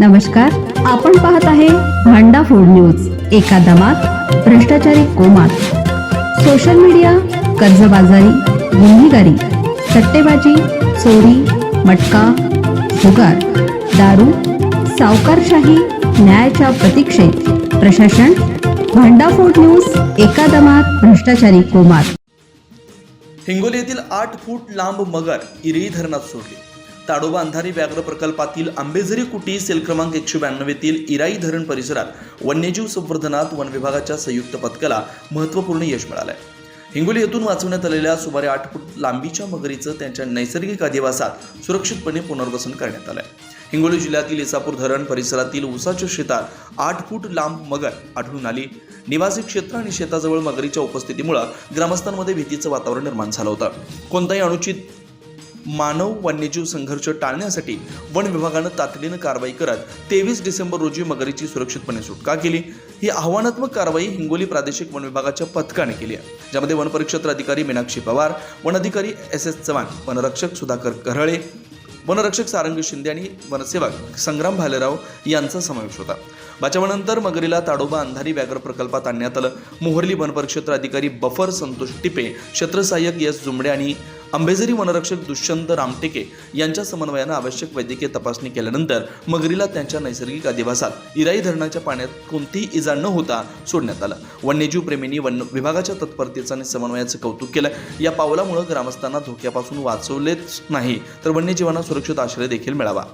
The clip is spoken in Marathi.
नमस्कार आपण पाहत आहे भांडा फोड न्यूज एका दमात भ्रष्टाचारी कोमात. सोशल मीडिया कर्जबाजारी गुन्हेगारी सट्टेबाजी चोरी मटका जुगार दारू सावकारशाही न्यायाच्या प्रतीक्षेत. प्रशासन भांडाफोड न्यूज एका दमात भ्रष्टाचारी कोमात. हिंगोली येथील आठ फूट लांब मगर इरेई धरणात सोडली. ताडोबा अंधारी व्याघ्र प्रकल्पातील आंबेझरी कुटी सेल क्रमांक एकशे ब्याण्णव येथील इराई धरण परिसरात वन्यजीव संवर्धनात वन विभागाच्या संयुक्त पथकाला महत्त्वपूर्ण यश मिळालंय. हिंगोली येथून वाचवण्यात आलेल्या सुमारे आठ फूट लांबीच्या मगरीचं त्यांच्या नैसर्गिक अधिवासात सुरक्षितपणे पुनर्वसन करण्यात आलंय. हिंगोली जिल्ह्यातील इसापूर धरण परिसरातील उसाच्या शेतात आठ फूट लांब मगर आढळून आली. निवासी क्षेत्र आणि शेताजवळ मगरीच्या उपस्थितीमुळे ग्रामस्थांमध्ये भीतीचं वातावरण निर्माण झालं होतं. कोणताही अनुचित मानव वन्यजीव संघर्ष टाळण्यासाठी वन विभागानं तातडीनं कारवाई करत तेवीस डिसेंबर रोजी मगरीची सुरक्षितपणे सुटका केली. ही आव्हानात्मक कारवाई हिंगोली प्रादेशिक वन विभागाच्या पथकाने केली आहे. ज्यामध्ये वनपरिक्षेत्र अधिकारी मीनाक्षी पवार वन अधिकारी एस एस चव्हाण वनरक्षक सुधाकर करहळे वनरक्षक सारंग शिंदे आणि वनसेवक संग्राम भालेराव यांचा समावेश होता. बचावानंतर मगरीला ताडोबा अंधारी व्याघ्र प्रकल्पात आणण्यात आलं. मोहर्ली वनपरिक्षेत्र अधिकारी बफर संतोष टिपे क्षेत्रसहाय्यक एस जुमडे आणि अंबेझरी वनरक्षक दुष्यंत रामटेके यांच्या समन्वयानं आवश्यक वैद्यकीय तपासणी केल्यानंतर मगरीला त्यांच्या नैसर्गिक अधिवासात इराई धरणाच्या पाण्यात कोणतीही इजा न होता सोडण्यात आलं. वन्यजीव प्रेमींनी वन विभागाच्या तत्परतेचं आणि समन्वयाचं कौतुक केलं. या पावलामुळे ग्रामस्थांना धोक्यापासून वाचवलेच नाही तर वन्यजीवांना सुरक्षित आश्रय देखील मिळावा.